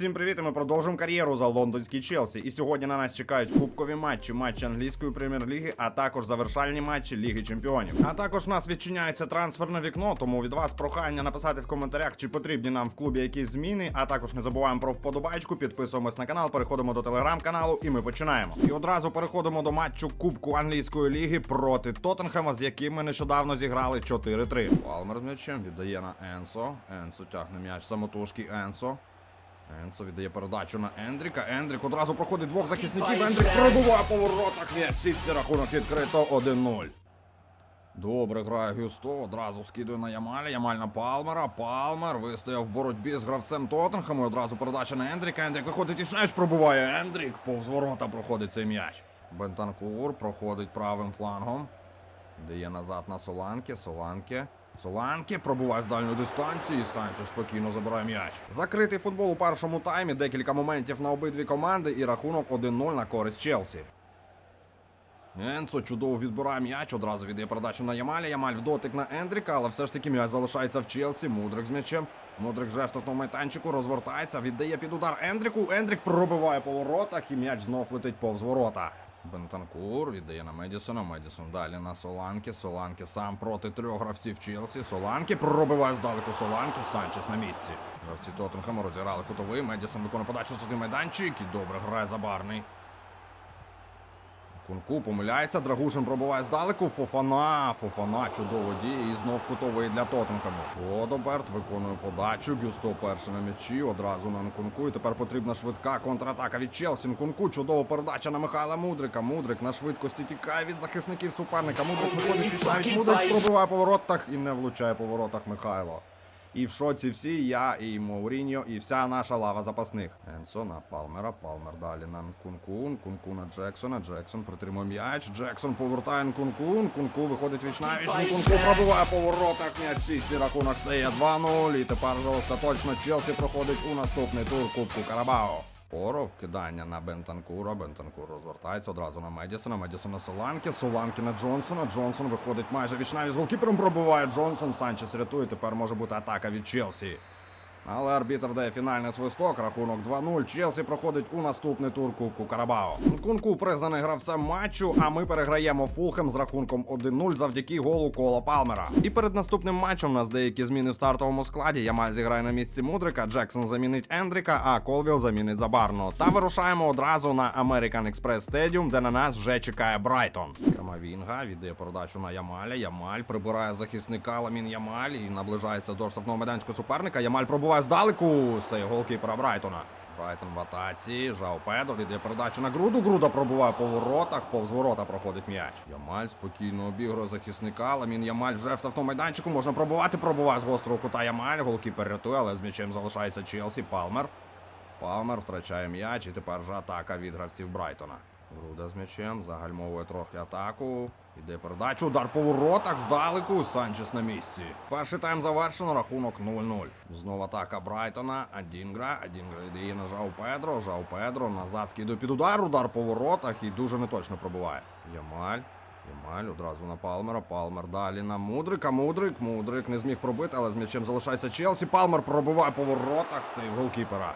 Всім привіт! і Ми продовжуємо кар'єру за лондонський Челсі. І сьогодні на нас чекають кубкові матчі, матчі англійської прем'єр-ліги, а також завершальні матчі Ліги Чемпіонів. А також у нас відчиняється трансферне вікно, тому від вас прохання написати в коментарях, чи потрібні нам в клубі якісь зміни. А також не забуваємо про вподобайку, підписуємось на канал, переходимо до телеграм-каналу, і ми починаємо. І одразу переходимо до матчу Кубку англійської ліги проти Тоттенхема, з яким ми нещодавно зіграли 4-3. Палмер з м'ячем віддає на Енсо. Енсо тягне м'яч самотужки Енсо. Енсо віддає передачу на Ендріка. Ендрік одразу проходить двох захисників. Ендрік пробуває по воротах. Сітці рахунок відкрито 1-0. Добре грає Гюсто, одразу скидує на Ямаля, Ямаль на Палмера. Палмер вистояв в боротьбі з гравцем Тоттенхему. Одразу передача на Ендріка. Ендрік виходить і м'яч пробуває. Ендрік повз ворота проходить цей м'яч. Бентанкур проходить правим флангом. Дає назад на Соланки. Соланки. Соланки пробуває з дальньої дистанції. Санчо спокійно забирає м'яч. Закритий футбол у першому таймі. Декілька моментів на обидві команди і рахунок 1-0 на користь Челсі. Енсо чудово відбирає м'яч, одразу віддає передачу на Ямаля. Ямаль в дотик на Ендріка, але все ж таки м'яч залишається в Челсі. Мудрик з м'ячем. Мудрик вже в майданчику розвертається, віддає під удар Ендріку. Ендрік пробиває по воротах і м'яч знов летить повз ворота. Бентанкур віддає на Медісона. Медісон далі на Соланки. Соланки сам проти трьох гравців Челсі. Соланки пробиває здалеку Соланки. Санчес на місці. Гравці Тоттенхема розіграли кутовий. Медісон виконує подачу штрафний майданчик і добре грає забарний. Кунку помиляється, Драгушин пробуває здалеку. Фофана, Фофана, чудово діє і знов кутовий для Тоттенхему. Одоберт виконує подачу. Гюсто перший на м'ячі, одразу на Нкунку. І тепер потрібна швидка контратака від Челсі. Нкунку, чудова передача на Михайла Мудрика. Мудрик на швидкості тікає від захисників суперника. Мудрик виходить Мудрик пробиває по воротах і не влучає по воротах Михайло. І в шоці всі, я і Мауріньо, і вся наша лава запасних. Енсо на Палмера, Палмер далі на Нкункун, Кунку на Джексона, Джексон притримує м'яч, Джексон повертає Нкункун, Кунку виходить вічна віч, Нкунку пробиває по воротах м'яч, ці рахунок стає 2-0, і тепер вже остаточно Челсі проходить у наступний тур Кубку Карабао. Поров вкидання на Бентанкура. Бентанкур розвертається одразу на Медісона. Медісон на Соланки. Соланки на Джонсона. Джонсон виходить майже вічна з голкіпером. Пробиває Джонсон. Санчес рятує. Тепер може бути атака від Челсі. Але арбітр дає фінальний свисток, рахунок 2-0. Челсі проходить у наступний тур Кубку Карабао. Кунку признаний гравцем матчу, а ми переграємо Фулхем з рахунком 1-0 завдяки голу Кола Палмера. І перед наступним матчем у нас деякі зміни в стартовому складі. Ямаль зіграє на місці Мудрика, Джексон замінить Ендріка, а Колвіл замінить Забарно. Та вирушаємо одразу на American Express Stadium, де на нас вже чекає Брайтон. Камавінга віддає передачу на Ямаля. Ямаль прибирає захисника Ламін Ямаль і наближається до штрафного майданчика суперника. Ямаль пробуває здалеку. Це голкіпера Брайтона. Брайтон в атаці. Жао Педро віддає передачу на груду. Груда пробуває по воротах. Повз ворота проходить м'яч. Ямаль спокійно обігрує захисника. Ламін Ямаль вже в штрафному майданчику. Можна пробувати. Пробуває з гострого кута Ямаль. Голкіпер рятує, але з м'ячем залишається Челсі. Палмер. Палмер втрачає м'яч і тепер вже атака від гравців Брайтона. Груда з м'ячем, загальмовує трохи атаку. Іде передача, удар по воротах здалеку. Санчес на місці. Перший тайм завершено, рахунок 0-0. Знову атака Брайтона. Адінгра. Адінгра йде на Жау Педро. Жау Педро назад скидує під удар. Удар по воротах і дуже неточно пробиває. Ямаль. Ямаль одразу на Палмера. Палмер далі на Мудрика. Мудрик. Мудрик не зміг пробити, але з м'ячем залишається Челсі. Палмер пробиває по воротах. Сейв голкіпера.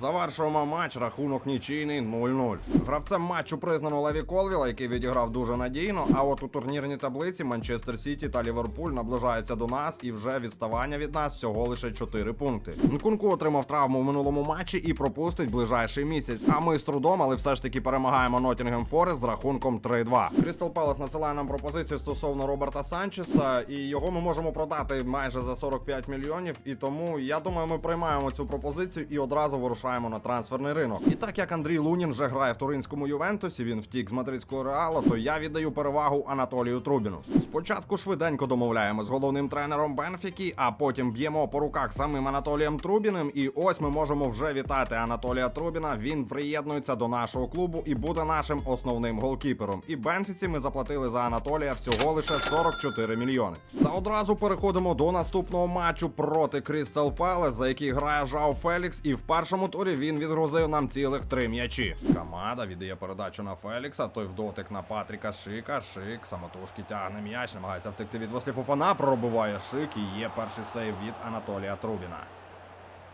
Завершуємо матч, рахунок нічийний 0-0. Гравцем матчу признано Леві Колвіла, який відіграв дуже надійно. А от у турнірній таблиці Манчестер Сіті та Ліверпуль наближаються до нас і вже відставання від нас всього лише 4 пункти. Нкунку отримав травму в минулому матчі і пропустить ближайший місяць. А ми з трудом, але все ж таки перемагаємо Ноттінгем Форест з рахунком 3-2. Крістал Пелес надсилає нам пропозицію стосовно Роберта Санчеса, і його ми можемо продати майже за 45 мільйонів. І тому я думаю, ми приймаємо цю пропозицію і одразу вирушаємо на трансферний ринок. І так як Андрій Лунін вже грає в туринському Ювентусі, він втік з мадридського реала, то я віддаю перевагу Анатолію Трубіну. Спочатку швиденько домовляємо з головним тренером Бенфіки, а потім б'ємо по руках самим Анатолієм Трубіним. І ось ми можемо вже вітати Анатолія Трубіна. Він приєднується до нашого клубу і буде нашим основним голкіпером. І Бенфіці ми заплатили за Анатолія всього лише 44 мільйони. Та одразу переходимо до наступного матчу проти Крістал Пелес, за який грає Жао Фелікс, і в першому турі він відгрузив нам цілих три м'ячі. Камада віддає передачу на Фелікса. Той в дотик на Патріка Шика. Шик самотужки тягне м'яч, намагається втекти від Вослі Фофана. Пробиває Шик і є перший сейв від Анатолія Трубіна.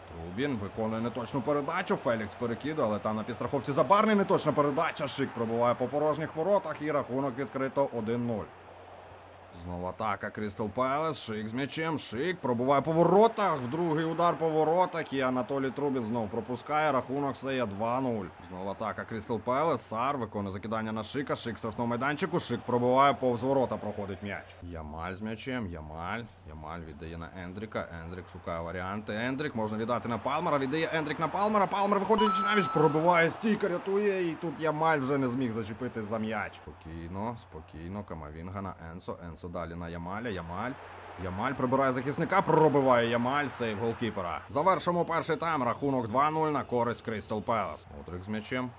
Трубін виконує неточну передачу. Фелікс перекидує, але там на підстраховці забарний неточна передача. Шик пробиває по порожніх воротах і рахунок відкрито 1-0. Знову атака Крістал Пелес. Шик з м'ячем. Шик пробуває по воротах. В другий удар по воротах. І Анатолій Трубін знову пропускає. Рахунок стає 2-0. Знову атака Крістал Пелес. Сар виконує закидання на Шика. Шик в штрафному майданчику. Шик пробиває повз ворота. Проходить м'яч. Ямаль з м'ячем. Ямаль. Ямаль віддає на Ендріка. Ендрік шукає варіанти. Ендрік можна віддати на Палмера. Віддає Ендрік на Палмера. Палмер виходить навіть пробиває стійка, рятує. І тут Ямаль вже не зміг зачепитись за м'яч. Спокійно, спокійно. Камавінга на Енсо. Енсо далі на Ямаля. Ямаль. Ямаль прибирає захисника, пробиває Ямаль, сейв голкіпера. Завершимо перший тайм. Рахунок 2-0 на користь Кристал Пелес. Мудрик з м'ячем.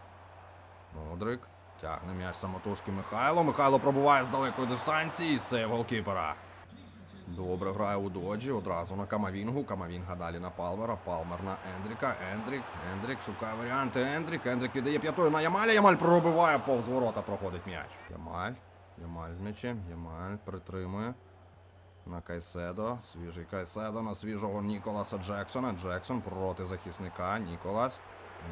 Мудрик. Тягне м'яч самотужки Михайло. Михайло пробуває з далекої дистанції. Сейв голкіпера. Добре грає у доджі. Одразу на Камавінгу. Камавінга далі на Палмера. Палмер на Ендріка. Ендрік. Ендрік шукає варіанти. Ендрік. Ендрік віддає п'ятою на Ямаля. Ямаль пробиває повз ворота. Проходить м'яч. Ямаль. Ямаль з м'ячем. Ямаль притримує. На Кайседо. Свіжий Кайседо на свіжого Ніколаса Джексона. Джексон проти захисника. Ніколас.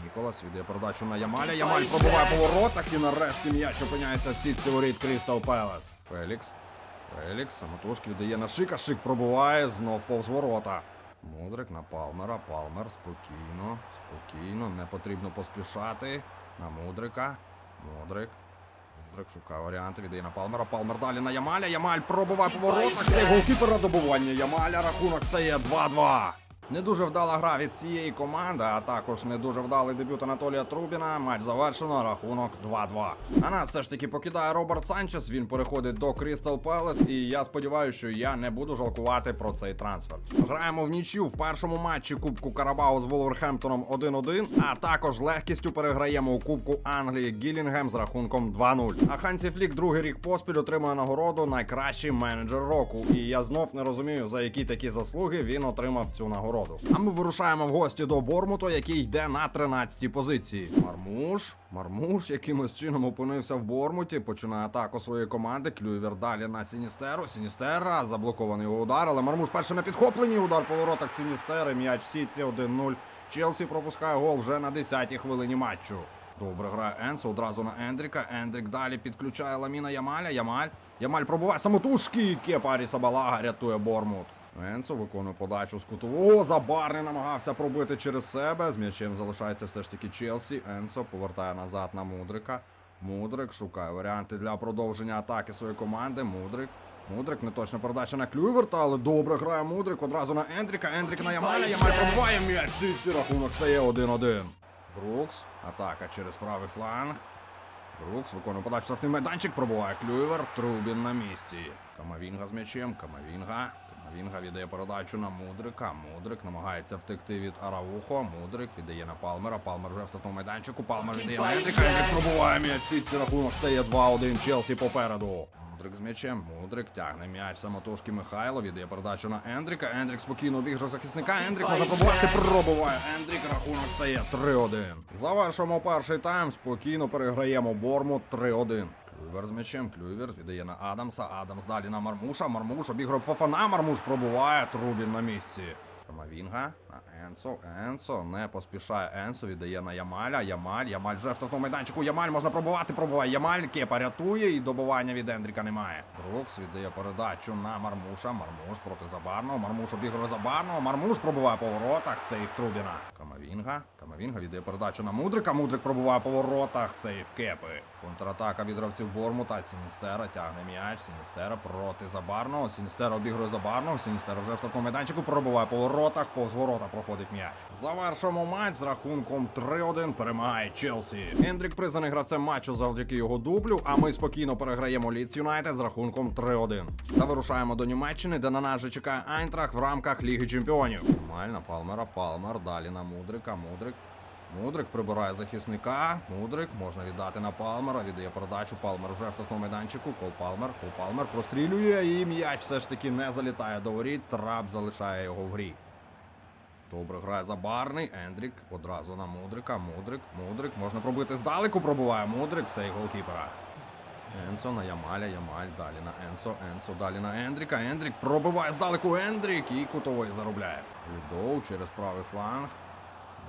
Ніколас віддає передачу на Ямаля. Ямаль пробиває по воротах і нарешті м'яч опиняється в сітці воріт Крістал Пелес. Фелікс. Фелікс самотужки віддає на Шика. Шик пробиває знов повз ворота. Мудрик на Палмера. Палмер спокійно, спокійно, не потрібно поспішати. На Мудрика. Мудрик. Мудрик шукає варіанти, віддає на Палмера. Палмер далі на Ямаля. Ямаль пробиває поворот. Це голкіпера добування. Ямаля рахунок стає 2-2. Не дуже вдала гра від цієї команди, а також не дуже вдалий дебют Анатолія Трубіна. Матч завершено, рахунок 2-2. А нас все ж таки покидає Роберт Санчес. Він переходить до Крістал Пелес, і я сподіваюся, що я не буду жалкувати про цей трансфер. Граємо в нічю в першому матчі Кубку Карабау з Волверхемптоном 1-1, а також легкістю переграємо у Кубку Англії Гілінгем з рахунком 2-0. А Хансі Флік другий рік поспіль отримує нагороду найкращий менеджер року. І я знов не розумію, за які такі заслуги він отримав цю нагороду. А ми вирушаємо в гості до Бормуту, який йде на 13-й позиції. Мармуш, Мармуш якимось чином опинився в Бормуті, починає атаку своєї команди. Клюєвер далі на Сіністеру. Сіністера заблокований його удар, але Мармуш перший на підхопленні. Удар по воротах Сіністери. М'яч в сітці 1-0. Челсі пропускає гол вже на 10-й хвилині матчу. Добре грає Енсо одразу на Ендріка. Ендрік далі підключає Ламіна Ямаля. Ямаль. Ямаль пробуває самотужки. Кепа Аріса рятує Бормут. Енсо виконує подачу з кутового. Забарний намагався пробити через себе. З м'ячем залишається все ж таки Челсі. Енсо повертає назад на Мудрика. Мудрик шукає варіанти для продовження атаки своєї команди. Мудрик. Мудрик неточна передача на Клюверта, але добре грає Мудрик. Одразу на Ендріка. Ендрік на Ямаля. Ямаль пробиває м'яч. Сітці рахунок стає 1-1. Брукс. Атака через правий фланг. Брукс виконує подачу штрафний майданчик, пробуває Клюєвер, Трубін на місці. Камавінга з м'ячем, Камавінга. Камавінга віддає передачу на Мудрика. Мудрик намагається втекти від Араухо. Мудрик віддає на Палмера. Палмер вже в штрафному майданчику. Палмер віддає на Ендріка. Ендрік пробуває м'яч. Сітці рахунок стає 2-1. Челсі попереду. Мудрик з м'ячем. Мудрик тягне м'яч самотужки Михайло. Віддає передачу на Ендріка. Ендрік спокійно обіграв захисника. Ендрік може пробувати. Пробуває. Ендрік рахунок стає 3-1. Завершимо перший тайм. Спокійно переграємо Бормут 3-1. Клюйвер з м'ячем. Віддає на Адамса. Адамс далі на Мармуша. Мармуш обіграв Фофана. Мармуш пробуває. Трубін на місці. Камавінга на Енсо. Енсо не поспішає. Енсо віддає на Ямаля. Ямаль. Ямаль вже в штрафному майданчику. Ямаль можна пробувати. Пробуває Ямаль. Кепа рятує і добивання від Ендріка немає. Брукс віддає передачу на Мармуша. Мармуш проти Забарного. Мармуш обігрує Забарного. Мармуш пробуває по воротах. Сейф Трубіна. Камавінга. Камавінга віддає передачу на Мудрика. Мудрик пробуває по воротах. Сейф Кепи. Контратака від гравців Бормута. Сіністера тягне м'яч. Сіністера проти Забарного. Сіністера обігрує Забарного. Сіністера вже в штрафному майданчику. Пробуває по воротах. Повз ворота проходить м'яч. Завершуємо матч з рахунком 3-1. Перемагає Челсі. Ендрік признаний гравцем матчу завдяки його дублю. А ми спокійно переграємо Ліц Юнайтед з рахунком 3-1. Та вирушаємо до Німеччини, де на нас же чекає Айнтрах в рамках Ліги Чемпіонів. Нормально, Палмера, Палмер. Далі на Мудрика. Мудрик. Мудрик прибирає захисника. Мудрик можна віддати на Палмера. Віддає передачу. Палмер вже в штрафному майданчику. Кол Палмер. Кол Палмер прострілює і м'яч все ж таки не залітає до воріт. Трап залишає його в грі. Добре грає забарний. Ендрік одразу на Мудрика. Мудрик. Мудрик. Можна пробити здалеку. Пробуває Мудрик. Сей голкіпера. Енсо на Ямаля, Ямаль, далі на Енсо, Енсо, далі на Ендріка. Ендрік пробиває здалеку Ендрік і кутовий заробляє. Лідоу через правий фланг.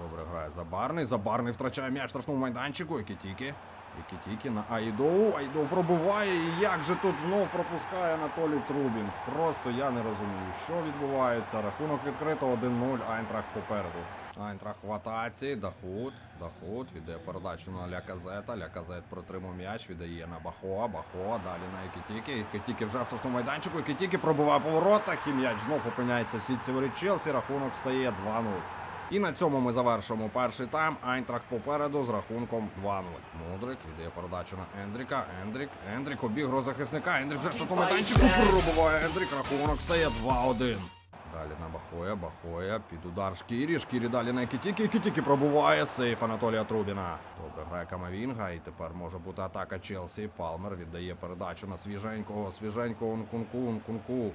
Добре грає Забарний. Забарний втрачає м'яч штрафному майданчику. Екітіки. Екітіки на Айдоу. Айдоу пробиває. І як же тут знов пропускає Анатолій Трубін? Просто я не розумію, що відбувається. Рахунок відкрито 1-0. Айнтрахт попереду. Айнтрахт в атаці. Дахут. Дахут. Віддає передачу на Ляказета. Ляказет протримав м'яч. Віддає на Бахоа. Бахоа. Далі на Екітіки. Екітіки вже в штрафному майданчику. Екітіки пробиває по воротах. І м'яч знов опиняється в сітці Челсі. Рахунок стає 2-0. І на цьому ми завершимо перший тайм. Айнтрахт попереду з рахунком 2-0. Мудрик віддає передачу на Ендріка. Ендрік. Ендрік обіг розахисника. Ендрік вже штрафному майданчику пробуває Ендрік. Рахунок стає 2-1. Далі на Бахоя, Бахоя, під удар Шкірі, Шкірі далі на Кітіки, Кітіки пробуває сейф Анатолія Трубіна. Добре грає Камавінга, і тепер може бути атака Челсі. Палмер віддає передачу на свіженького, свіженького Нкунку, Нкунку.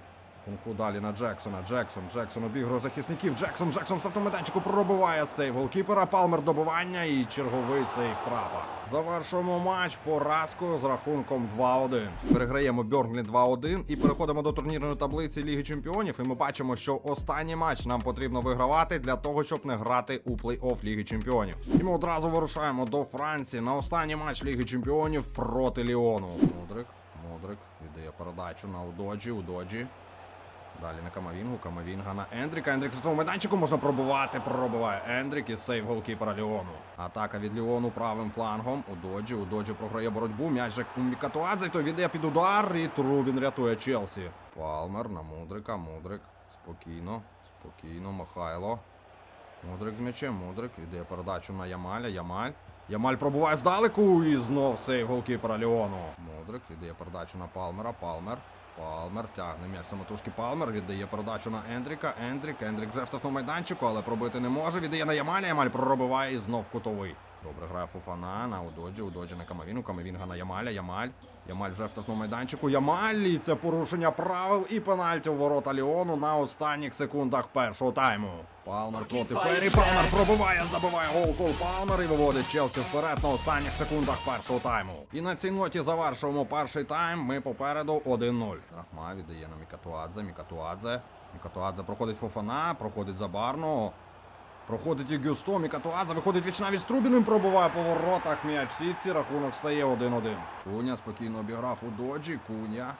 Кунку далі на Джексона. Джексон. Джексон обігрує захисників. Джексон. Джексон в штрафному майданчику пробиває сейв голкіпера. Палмер добивання і черговий сейв трапа. Завершуємо матч поразкою з рахунком 2-1. Переграємо Бьорнлі 2-1 і переходимо до турнірної таблиці Ліги Чемпіонів. І ми бачимо, що останній матч нам потрібно вигравати для того, щоб не грати у плей-офф Ліги Чемпіонів. І ми одразу вирушаємо до Франції на останній матч Ліги Чемпіонів проти Ліону. Мудрик. Мудрик віддає передачу на Удоджі. Удоджі. Далі на Камавінгу, Камавінга на Ендріка. Ендрік в цьому майданчику можна пробувати. Пробиває Ендрік і сейв голкіпера Ліону. Атака від Ліону правим флангом. У Доджі. У Доджі програє боротьбу. М'яч у Мікатуадзе, той віддає під удар. І Трубін рятує Челсі. Палмер на Мудрика. Мудрик. Спокійно. Спокійно. Михайло. Мудрик з м'ячем. Мудрик віддає передачу на Ямаля. Ямаль. Ямаль пробуває здалеку і знов сейв голкіпера Ліону. Мудрик віддає передачу на Палмера. Палмер. Палмер тягне м'яч самотужки Палмер, віддає передачу на Ендріка. Ендрік, Ендрік вже в штрафному майданчику, але пробити не може. Віддає на Ямаля. Ямаль пробиває і знов кутовий. Добре грає Фуфана на Удоджі, Удоджі на Камавіну, Камавінга на Ямаля, Ямаль. Ямаль вже в штрафному майданчику. Ямаль, і це порушення правил і пенальті у ворота Ліону на останніх секундах першого тайму. Палмер проти Фері. Палмер пробиває, забиває гол гол Палмер і виводить Челсі вперед на останніх секундах першого тайму. І на цій ноті завершуємо перший тайм. Ми попереду 1-0. Рахма віддає на Мікатуадзе. Мікатуадзе. Мікатуадзе проходить Фофана, проходить Забарно. Проходить і Гюстом, і Катуаза виходить вічнавість з Трубіним, пробуває по воротах м'яч Всі ці рахунок стає 1-1. Куня спокійно обіграв у доджі, Куня.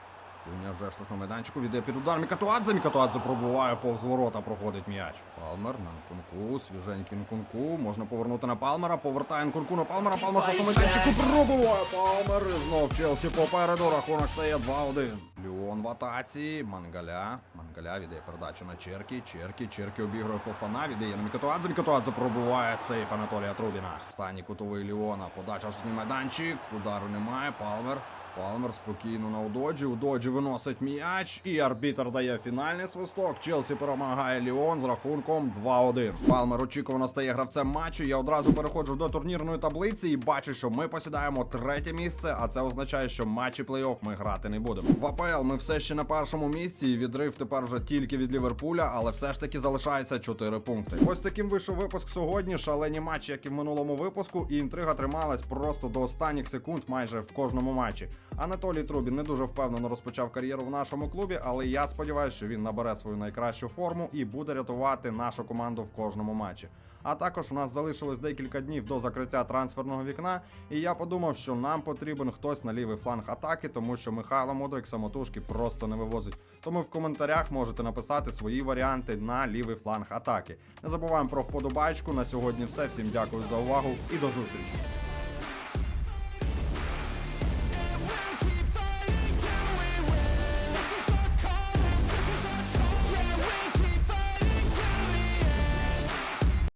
Куня вже в штрафному майданчику, віде під удар Мікатуадзе, Мікатуадзе пробуває повз ворота, проходить м'яч. Палмер на Нкунку, свіженький Нкунку, можна повернути на Палмера, повертає Нкунку на Палмера, Палмер в штрафному майданчику пробуває. Палмер, і знов Челсі попереду, рахунок стає 2-1. Ліон в атаці, Мангаля, Мангаля віддає передачу на Черкі, Черкі, Черкі обігрує Фофана, віддає на Мікатуадзе, Мікатуадзе пробуває сейф Анатолія Трубіна. Останній кутовий Ліона, подача в штрафний майданчик, удару немає, Палмер. Палмер спокійно на Удоджі. Удоджі виносить м'яч, і арбітр дає фінальний свисток. Челсі перемагає Ліон з рахунком 2-1. Палмер очікувано стає гравцем матчу. Я одразу переходжу до турнірної таблиці і бачу, що ми посідаємо третє місце, а це означає, що матчі плей-офф ми грати не будемо. В АПЛ ми все ще на першому місці, і відрив тепер вже тільки від Ліверпуля, але все ж таки залишається 4 пункти. Ось таким вийшов випуск сьогодні. Шалені матчі, як і в минулому випуску, і інтрига трималась просто до останніх секунд, майже в кожному матчі. Анатолій Трубін не дуже впевнено розпочав кар'єру в нашому клубі, але я сподіваюся, що він набере свою найкращу форму і буде рятувати нашу команду в кожному матчі. А також у нас залишилось декілька днів до закриття трансферного вікна, і я подумав, що нам потрібен хтось на лівий фланг атаки, тому що Михайло Мудрик самотужки просто не вивозить. Тому в коментарях можете написати свої варіанти на лівий фланг атаки. Не забуваємо про вподобайку. На сьогодні все. Всім дякую за увагу і до зустрічі.